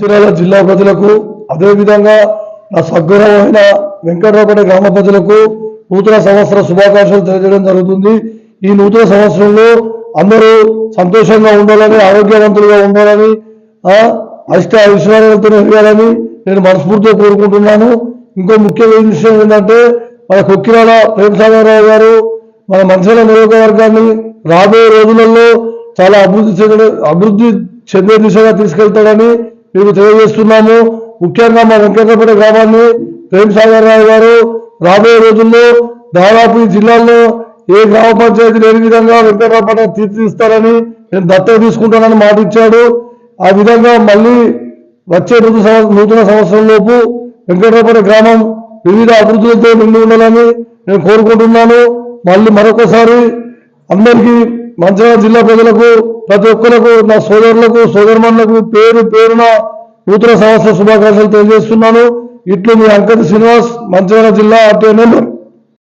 మంచిర్యాల జిల్లా ప్రజలకు అదేవిధంగా నా సద్గుణమైన వెంకటరావుపేట గ్రామ ప్రజలకు నూతన సంవత్సర శుభాకాంక్షలు తెలియజేయడం జరుగుతుంది. ఈ నూతన సంవత్సరంలో అందరూ సంతోషంగా ఉండాలని ఆరోగ్యవంతులుగా ఉండాలని అష్ట ఐశ్వర్యాలతో ఎదగాలని నేను మనస్ఫూర్తిగా కోరుకుంటున్నాను. ఇంకో ముఖ్యమైన విషయం ఏంటంటే మన కొక్కిరాల ప్రేమసాగరరావు గారు మన మంచిర్యాల నియోజకవర్గాన్ని రాబోయే రోజులలో చాలా అభివృద్ధి చెందే అభివృద్ధి చెందే దిశగా తీసుకెళ్తాడని మేము తెలియజేస్తున్నాము. ముఖ్యంగా మా వెంకటపేట గ్రామాన్ని ప్రేమ్ సాగర్ రావు గారు రాబోయే రోజుల్లో దాదాపు ఈ జిల్లాలో ఏ గ్రామ పంచాయతీ లేని విధంగా వెంకటరాపేట తీర్చిదిస్తారని నేను దత్తత తీసుకుంటానని మాట ఇచ్చాడు. ఆ విధంగా మళ్ళీ వచ్చే నూతన నూతన సంవత్సరంలోపు వెంకటరాపేట గ్రామం వివిధ అభివృద్ధులతో నిండి ఉండాలని నేను కోరుకుంటున్నాను. మళ్ళీ మరొకసారి అందరికీ మంచిర్యాల జిల్లా ప్రజలకు ప్రతి ఒక్కరికి నా సోదరులకు సోదరుమణులకు పేరు పేరున నూతన సంవత్సర శుభాకాంక్షలు తెలియజేస్తున్నాను. ఇట్లు మీ అంకటి శ్రీనివాస్ మంచిర్యాల జిల్లా ఆర్టీఐ నెంబర్.